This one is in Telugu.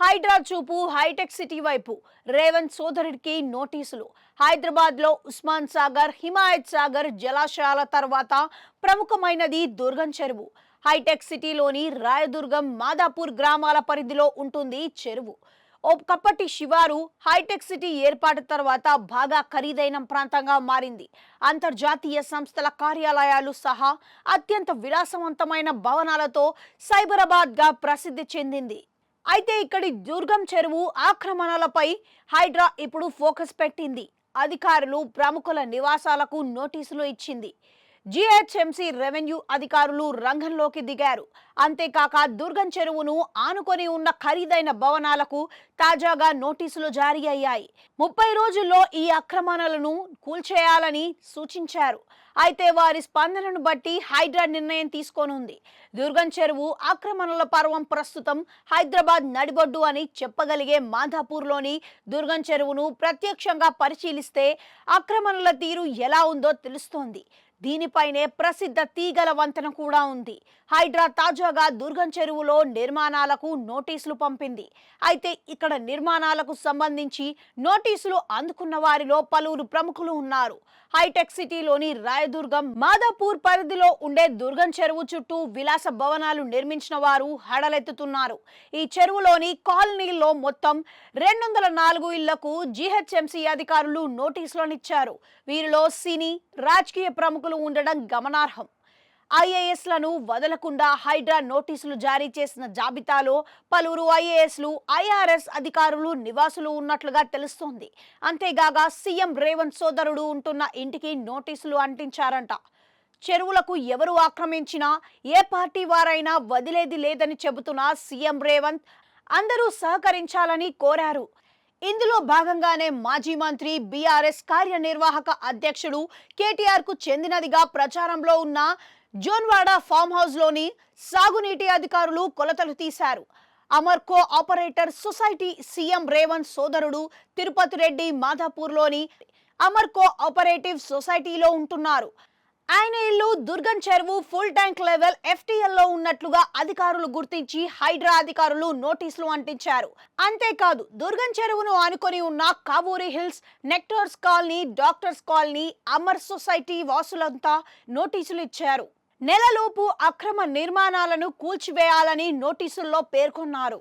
హైడ్రా చూపు హైటెక్ సిటీ వైపు. రేవంత్ సోదరుడికి నోటీసులు. హైదరాబాద్లో ఉస్మాన్ సాగర్ హిమాయత్ సాగర్ జలాశయాల తర్వాత ప్రముఖమైనది దుర్గం చెరువు. హైటెక్ సిటీలోని రాయదుర్గం మాదాపూర్ గ్రామాల పరిధిలో ఉంటుంది చెరువు. ఒకప్పటి శివారు హైటెక్ సిటీ ఏర్పాటు తర్వాత బాగా ఖరీదైన ప్రాంతంగా మారింది. అంతర్జాతీయ సంస్థల కార్యాలయాలు సహా అత్యంత విలాసవంతమైన భవనాలతో సైబరాబాద్గా ప్రసిద్ధి చెందింది. అయితే ఇక్కడి దుర్గం చెరువు ఆక్రమణలపై హైడ్రా ఇప్పుడు ఫోకస్ పెట్టింది. అధికారులు ప్రముఖుల నివాసాలకు నోటీసులు ఇచ్చింది. జిహెచ్ఎంసీ రెవెన్యూ అధికారులు రంగంలోకి దిగారు. అంతేకాక దుర్గం చెరువును ఆనుకొని ఉన్న ఖరీదైన భవనాలకు తాజాగా నోటీసులు జారీ అయ్యాయి. ముప్పై రోజుల్లో ఈ అక్రమణలను కూల్చేయాలని సూచించారు. అయితే వారి స్పందనను బట్టి హైడ్రా నిర్ణయం తీసుకోనుంది. దుర్గం చెరువు ఆక్రమణల పర్వం ప్రస్తుతం హైదరాబాద్ నడిబొడ్డు అని చెప్పగలిగే మాధాపూర్లోని దుర్గం చెరువును ప్రత్యక్షంగా పరిశీలిస్తే ఆక్రమణల తీరు ఎలా ఉందో తెలుస్తోంది. దీనిపైనే ప్రసిద్ధ తీగల వంతెన కూడా ఉంది. హైడ్రా తాజాగా దుర్గం చెరువులో నిర్మాణాలకు నోటీసులు పంపింది. అయితే ఇక్కడ నిర్మాణాలకు సంబంధించి నోటీసులు అందుకున్న వారిలో పలువురు ప్రముఖులు ఉన్నారు. హైటెక్ సిటీలోని రాయదుర్గం మాదాపూర్ పరిధిలో ఉండే దుర్గం చెరువు చుట్టూ విలాస భవనాలు నిర్మించిన వారు హడలెత్తుతున్నారు. ఈ చెరువులోని కాలనీల్లో మొత్తం రెండు వందల నాలుగు ఇళ్ళకు జీహెచ్ఎంసీ అధికారులు నోటీసులనిచ్చారు వీరిలో సినీ రాజకీయ ప్రముఖులు ఉండడం గమనార్హం. ఐఏఎస్లను వదలకుండా హైడ్రా నోటీసులు జారీ చేసిన జాబితాలో పలువురు ఐఏఎస్లు ఐఆర్ఎస్ అధికారులు నివాసులు ఉన్నట్లుగా తెలుస్తోంది. అంతేగాక సీఎం రేవంత్ సోదరుడు ఉంటున్న ఇంటికి నోటీసులు అంటించారంట. చెరువులకు ఎవరు ఆక్రమించినా ఏ పార్టీ వారైనా వదిలేది లేదని చెబుతున్న సీఎం రేవంత్ అందరూ సహకరించాలని కోరారు. ఇందులో భాగంగానే మాజీ మంత్రి బీఆర్ఎస్ కార్యనిర్వాహక అధ్యక్షుడు కేటీఆర్కు చెందినదిగా ప్రచారంలో ఉన్న జోన్వాడ ఫామ్ హౌస్లోని సాగునీటి అధికారులు కొలతలు తీశారు. అమర్కో ఆపరేటర్ సొసైటీ సీఎం రేవంత్ సోదరుడు తిరుపతి రెడ్డి మాధాపూర్లోని అమర్కో ఆపరేటివ్ సొసైటీలో ఉంటున్నారు. ఆయన ఇల్లు దుర్గం చెరువు ఫుల్ ట్యాంక్ లెవెల్ ఎఫ్టీఎల్లో ఉన్నట్లుగా అధికారులు గుర్తించి హైడ్రా అధికారులు నోటీసులు అంటించారు. అంతేకాదు దుర్గం చెరువును ఆనుకొని ఉన్న Kavuri hills nectars colony doctors colony Amar society వాసులంతా నోటీసులు ఇచ్చారు. నెలలోపు అక్రమ నిర్మాణాలను కూల్చివేయాలని నోటీసుల్లో పేర్కొన్నారు.